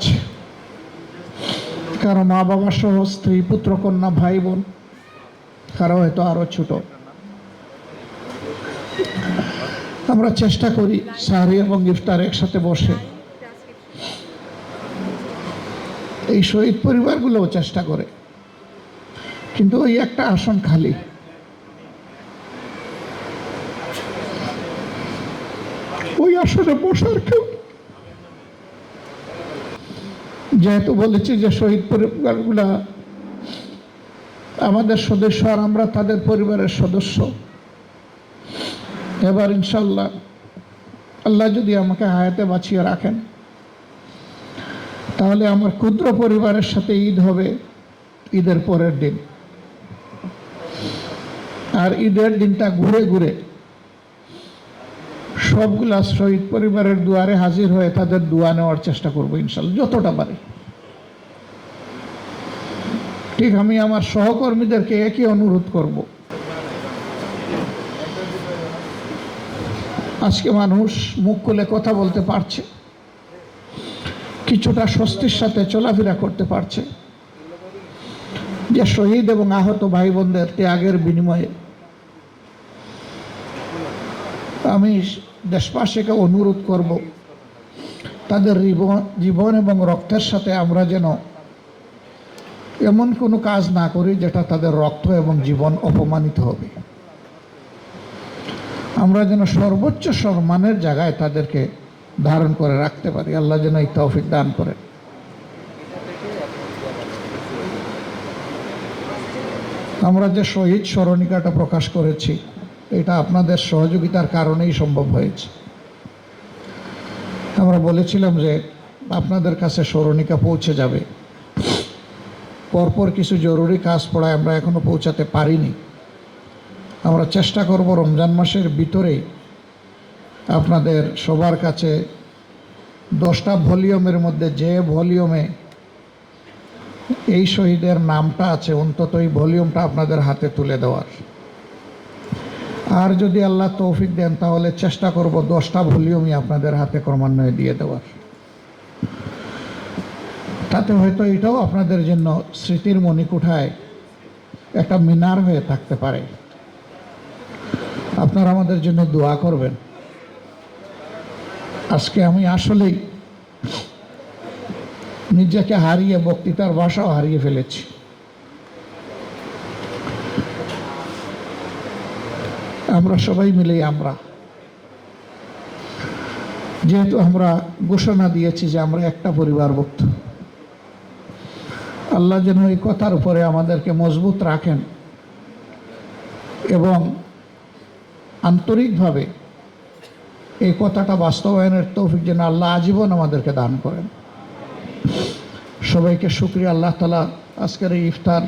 আছে। কারও মা বাবা সহ স্ত্রী, পুত্র, কন্যা ভাই বোন কারও হয়তো আরও ছোট। আমরা চেষ্টা করি সাহারি এবং ইফতার একসাথে বসে। এই শহীদ পরিবারগুলোও চেষ্টা করে। কিন্তু ওই একটা আসন খালি। ওই আসনে বসার কেউ যেহেতু বলেছি যে শহীদ পরিবারগুলা আমাদের সদস্য আর আমরা তাদের পরিবারের সদস্য। এবার ইনশাল্লাহ আল্লাহ যদি আমাকে হায়াতে বাঁচিয়ে রাখেন, তাহলে আমার ক্ষুদ্র পরিবারের সাথে ঈদ হবে ঈদের পরের দিন। আর ঈদের দিনটা ঘুরে ঘুরে সবগুলা শহীদ পরিবারের দুয়ারে হাজির হয়ে তাদের দোয়া নেওয়ার চেষ্টা করব ইনশাল্লাহ যতটা পারি। ঠিক আমি আমার সহকর্মীদেরকে একই অনুরোধ করব। আজকে মানুষ মুখ খুলে কথা বলতে পারছে। কিছুটা স্বস্তির সাথে চলাফেরা করতে পারছে। যে শহীদ এবং আহত ভাই বোনদের ত্যাগের বিনিময়ে আমি দেশবাসীকে অনুরোধ করব, তাদের জীবন এবং রক্তের সাথে আমরা যেন এমন কোনো কাজ না করি যেটা তাদের রক্ত এবং জীবন অপমানিত হবে। আমরা যেন সর্বোচ্চ সম্মানের জায়গায় তাদেরকে ধারণ করে রাখতে পারি। আল্লাহ যেন এই তৌফিক দান করেন। আমরা যে শহীদ স্মরণিকাটা প্রকাশ করেছি, এটা আপনাদের সহযোগিতার কারণেই সম্ভব হয়েছে। আমরা বলেছিলাম যে আপনাদের কাছে স্মরণিকা পৌঁছে যাবে। পরপর কিছু জরুরি কাজ পড়ায় আমরা এখনও পৌঁছাতে পারিনি। আমরা চেষ্টা করব রমজান মাসের ভিতরেই আপনাদের সবার কাছে দশটা ভলিউমের মধ্যে যে ভলিউমে এই শহীদের নামটা আছে, অন্তত এই ভলিউমটা আপনাদের হাতে তুলে দেওয়ার। আর যদি আল্লাহ তৌফিক দেন, তাহলে চেষ্টা করব দশটা ভলিউমই আপনাদের হাতে ক্রমান্বয়ে দিয়ে দেওয়ার। তাতে হয়তো এটাও আপনাদের জন্য স্মৃতির মণিকুঠায় একটা মিনার হয়ে থাকতে পারে। আপনারা আমাদের জন্য দোয়া করবেন। আজকে আমি আসলেই নিজেকে হারিয়ে বক্তৃতার ভাষাও হারিয়ে ফেলেছি। আমরা সবাই মিলেই আমরা। যেহেতু আমরা ঘোষণা দিয়েছি যে আমরা একটা পরিবারভুক্ত। আল্লাহ যেন এই কথার উপরে আমাদেরকে মজবুত রাখেন এবং আন্তরিকভাবে এই কথাটা বাস্তবায়নের তৌফিক যেন আল্লাহ আজীবন আমাদেরকে দান করেন। সবাইকে শুক্রিয়া, আল্লাহ তালা আজকের এই ইফতার